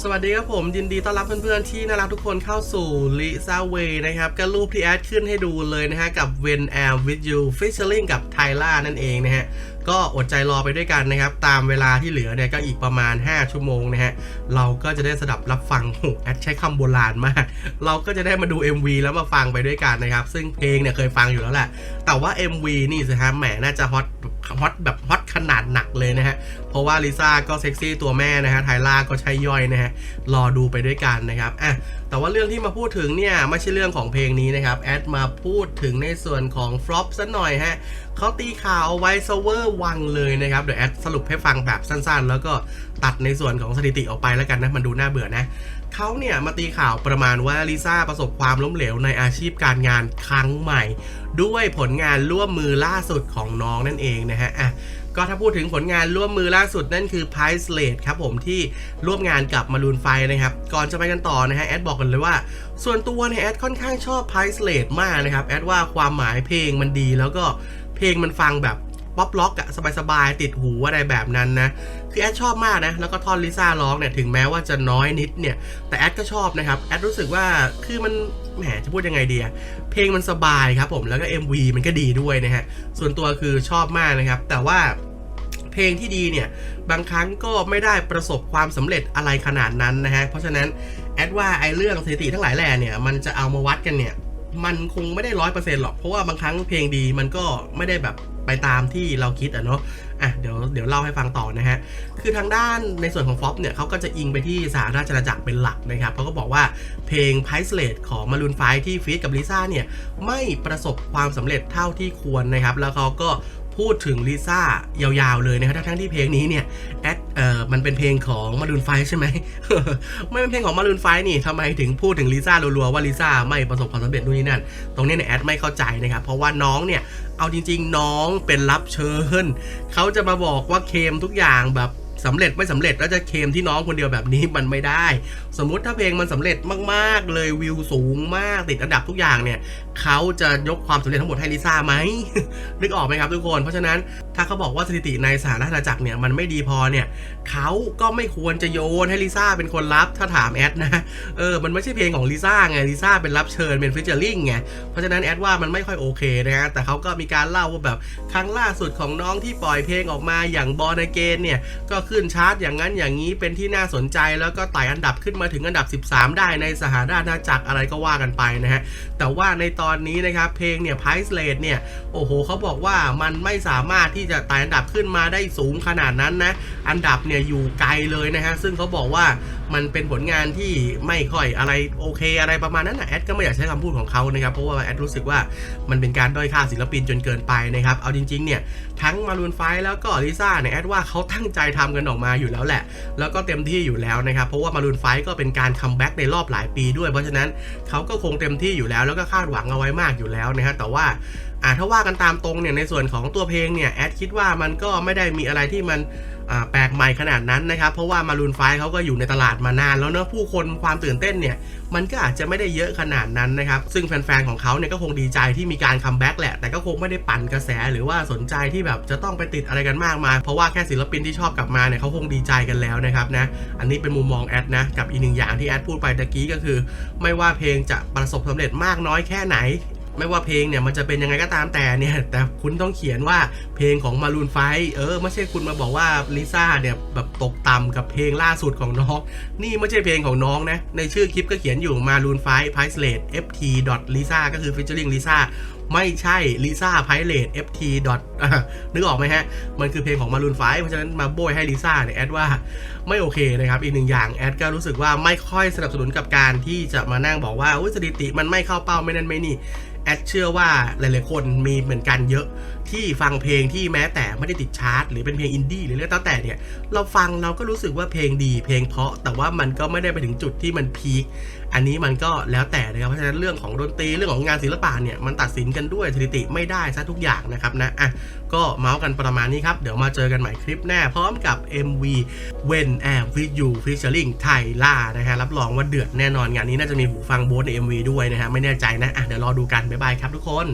สวัสดีครับผมยินดีต้อนรับเพื่อนๆที่น่ารักทุกคนเข้าสู่ลิซ่าเวนะครับก็รูปที่แอดขึ้นให้ดูเลยนะฮะ กับ When I'm with you featuring กับไทล่านั่นเองนะฮะ ก็อดใจรอไปด้วยกันนะครับ ตามเวลาที่เหลือเนี่ยก็อีกประมาณ 5 ชั่วโมงนะฮะ เราก็จะได้สดับรับฟังโหแอดใช้คำโบราณมาก เราก็จะได้มาดู MV แล้วมาฟังไปด้วยกันนะครับ ซึ่งเพลงเนี่ยเคยฟังอยู่แล้วแหละแต่ว่า MV นี่สิฮะแหมน่าจะฮอต ฮอตแบบฮอตขนาดหนักเลยนะฮะ เพราะว่าลิซ่าก็เซ็กซี่ตัวแม่นะฮะไทล่าก็ใช่ย่อยนะฮะ รอดูไปด้วยกันนะครับอะ แต่ว่าเรื่องที่มาพูดถึงเนี่ยไม่ใช่เรื่องของเพลงนี้นะครับ แอดมาพูดถึงในส่วนของฟลอปสัหน่อยฮะเขาตีข่าวเอาไว้เซเวอร์วังเลยนะครับ เดี๋ยวแอดสรุปให้ฟังแบบสั้นๆ แล้วก็ตัดในส่วนของสถิติออกไปแล้วกันนะ มันดูน่าเบื่อนะเขาเนี่ยมาตีข่าวประมาณว่าลิซ่าประสบความล้มเหลวในอาชีพการงานครั้งใหม่ ด้วยผลงานร่วมมือล่าสุดของน้องนั่นเองนะฮะอะก็ถ้าพูดถึงผลงานร่วมมือล่าสุดนั่นคือ p i เล t ครับผมที่ร่วมงานกับมารูนไฟนะครับ ก่อนจะไปกันต่อนะฮะแอดบอกกันเลยว่า ส่วนตัวเนี่ยแอดค่อนข้างชอบ p i เล t มากนะครับ แอดว่าความหมายเพลงมันดีแล้วก็เพลงมันฟังแบบ ป๊อปล็อกอะสบายๆ ติดหูอะไรแบบนั้นนะ คือแอดชอบมากนะ แล้วก็ท่อนลิซ่าร้องเนี่ย ถึงแม้ว่าจะน้อยนิดเนี่ย แต่แอดก็ชอบนะครับ แอดรู้สึกว่าคือมันแหมจะพูดยังไงดีอะเพลงมันสบายครับผมแล้วก็ MV มันก็ดีด้วยนะฮะส่วนตัวคือชอบมากนะครับ แต่ว่าเพลงที่ดีเนี่ย บางครั้งก็ไม่ได้ประสบความสำเร็จอะไรขนาดนั้นนะฮะเพราะฉะนั้นแอดว่าไอ้เรื่องสถิติทั้งหลายแหล่เนี่ยมันจะเอามาวัดกันเนี่ยมันคงไม่ได้ร้อยเปอร์เซ็นต์หรอก เพราะว่าบางครั้งเพลงดีมันก็ไม่ได้แบบ ตามที่เราคิดอะเนาะอะเดี๋ยวเดี๋ยวเล่าให้ฟังต่อนะฮะ คือทางด้านในส่วนของฟอปเนี่ยเขาก็จะอิงไปที่สหราชอาณาจักรเป็นหลักนะครับเขาก็บอกว่าเพลง p i เล t ของมารูนไฟที่ฟีดกับลิซ่าเนี่ย ไม่ประสบความสำเร็จเท่าที่ควรนะครับ แล้วเขาก็ พูดถึงลิซ่ายาวๆเลยนะครับทั้งที่เพลงนี้เนี่ยแอดเอ่อมันเป็นเพลงของมารูนไฟใช่ไหมไม่เป็นเพลงของมารูนไฟนี่ทำไมถึงพูดถึงลิซ่ารัวๆว่าลิซ่าไม่ประสบความสำเร็จนู่นนี่นั่น ตรงนี้เนี่ยแอดไม่เข้าใจนะครับเพราะว่าน้องเนี่ยเอาจริง ๆ น้องเป็นรับเชิญเขาจะมาบอกว่าเคมทุกอย่างแบบ สำเร็จไม่สำเร็จแล้วจะเคมที่น้องคนเดียวแบบนี้มันไม่ได้ สมมุติถ้าเพลงมันสำเร็จมากๆ เลยวิวสูงมากติดอันดับทุกอย่างเนี่ยเขาจะยกความสำเร็จทั้งหมดให้ลิซ่าไหมนึกออกไหมครับทุกคนเพราะฉะนั้นถ้าเขาบอกว่าสถิติในสหราชอาณาจักรเนี่ยมันไม่ดีพอเนี่ยเขาก็ไม่ควรจะโยนให้ลิซ่าเป็นคนรับถ้าถามแอดนะเออมันไม่ใช่เพลงของลิซ่าไงลิซ่าเป็นรับเชิญเป็นฟิชเจอร์ลิงไงเพราะฉะนั้นแอดว่ามันไม่ค่อยโอเคนะฮะแต่เขาก็มีการเล่าว่าแบบครั้งล่าสุดของน้องที่ปล่อยเพลงออกมาอย่างบอลเกนเนี่ยก็ขึ้นชาร์ตอย่างนั้นอย่างนี้เป็นที่น่าสนใจแล้วก็ไต่อันดับขึ้นมาถึงอันดับ 13 ได้ในสหราชอาณาจักรอะไรก็ว่ากันไปนะฮะ แต่ว่าในตอนนี้นะครับเพลงเนี่ย Price Rate เนี่ย โอ้โหเขาบอกว่ามันไม่สามารถที่จะไต่อันดับขึ้นมาได้สูงขนาดนั้นนะ อันดับเนี่ยอยู่ไกลเลยนะฮะ ซึ่งเขาบอกว่ามันเป็นผลงานที่ไม่ค่อยอะไรโอเคอะไรประมาณนั้นนะแอดก็ไม่อยากใช้คำพูดของเขานะครับเพราะว่าแอดรู้สึกว่ามันเป็นการด้อยค่าศิลปินจนเกินไปนะครับเอาจริงๆเนี่ยทั้งมารูนไฟแล้วก็ลิซ่าเนี่ยแอดว่าเขาตั้งใจทำกันออกมาอยู่แล้วแหละ แล้วก็เต็มที่อยู่แล้วนะครับ เพราะว่ามารูนไฟก็เป็นการคัมแบ็กในรอบหลายปีด้วย เพราะฉะนั้นเขาก็คงเต็มที่อยู่แล้ว แล้วก็คาดหวังเอาไว้มากอยู่แล้วนะฮะ แต่ว่าอ่าถ้าว่ากันตามตรงเนี่ย ในส่วนของตัวเพลงเนี่ย แอดคิดว่ามันก็ไม่ได้มีอะไรที่มัน แปลกใหม่ขนาดนั้นนะครับ เพราะว่ามารูนไฟเขาก็อยู่ในตลาดมานานแล้วเนอะผู้คนความตื่นเต้นเนี่ย มันก็อาจจะไม่ได้เยอะขนาดนั้นนะครับ ซึ่งแฟนๆของเขาเนี่ยก็คงดีใจที่มีการคัมแบ็กแหละ แต่ก็คงไม่ได้ปั่นกระแสหรือว่าสนใจที่แบบจะต้องไปติดอะไรกันมากมาย เพราะว่าแค่ศิลปินที่ชอบกลับมาเนี่ยเขาคงดีใจกันแล้วนะครับนะ อันนี้เป็นมุมมองแอดนะ กับอีกหนึ่งอย่างที่แอดพูดไปตะกี้ก็คือ ไม่ว่าเพลงจะประสบความสำเร็จมากน้อยแค่ไหน ไม่ว่าเพลงเนี่ยมันจะเป็นยังไงก็ตามแต่เนี่ยแต่คุณต้องเขียนว่าเพลงของมารูนไฟเออไม่ใช่คุณมาบอกว่าลิซ่าเนี่ยแบบตกต่ำกับเพลงล่าสุดของน้อง นี่ไม่ใช่เพลงของน้องนะ ในชื่อคลิปก็เขียนอยู่มารูนไฟไพส์เลด ft lisa ก็คือ featuring lisa ไม่ใช่ลิซ่าไพเลต ft อะนึกออกไหมฮะ มันคือเพลงของมารูนไฟเพราะฉะนั้นมาโบยให้ลิซ่าเนี่ยแอดว่าไม่โอเคนะครับ อีกหนึ่งอย่างแอดก็รู้สึกว่าไม่ค่อยสนับสนุนกับการที่จะมานั่งบอกว่าอุยสถิติมันไม่เข้าเป้าไม่นั่นไม่นี่ แอดเชื่อว่าหลายๆคนมีเหมือนกันเยอะที่ฟังเพลงที่แม้แต่ไม่ได้ติดชาร์ตหรือเป็นเพลงอินดี้หรือเรื่องตั้งแต่เนี่ยเราฟังเราก็รู้สึกว่าเพลงดีเพลงเพราะ แต่ว่ามันก็ไม่ได้ไปถึงจุดที่มันพีคอันนี้มันก็แล้วแต่นะครับเพราะฉะนั้นเรื่องของดนตรีเรื่องของงานศิลปะเนี่ยมันตัดสินกันด้วยสถิติไม่ได้ซะทุกอย่างนะครับนะอะก็เมาส์กันประมาณนี้ครับ เดี๋ยวมาเจอกันใหม่คลิปหน้าพร้อมกับ MV When I'm with you featuring ไทล่านะฮะรับรองว่าเดือดแน่นอนงานนี้น่าจะมีหูฟังโบสใน MV ด้วยนะฮะไม่แน่ใจนะอะเดี๋ยวรอดูกันบ๊ายบายครับทุกคน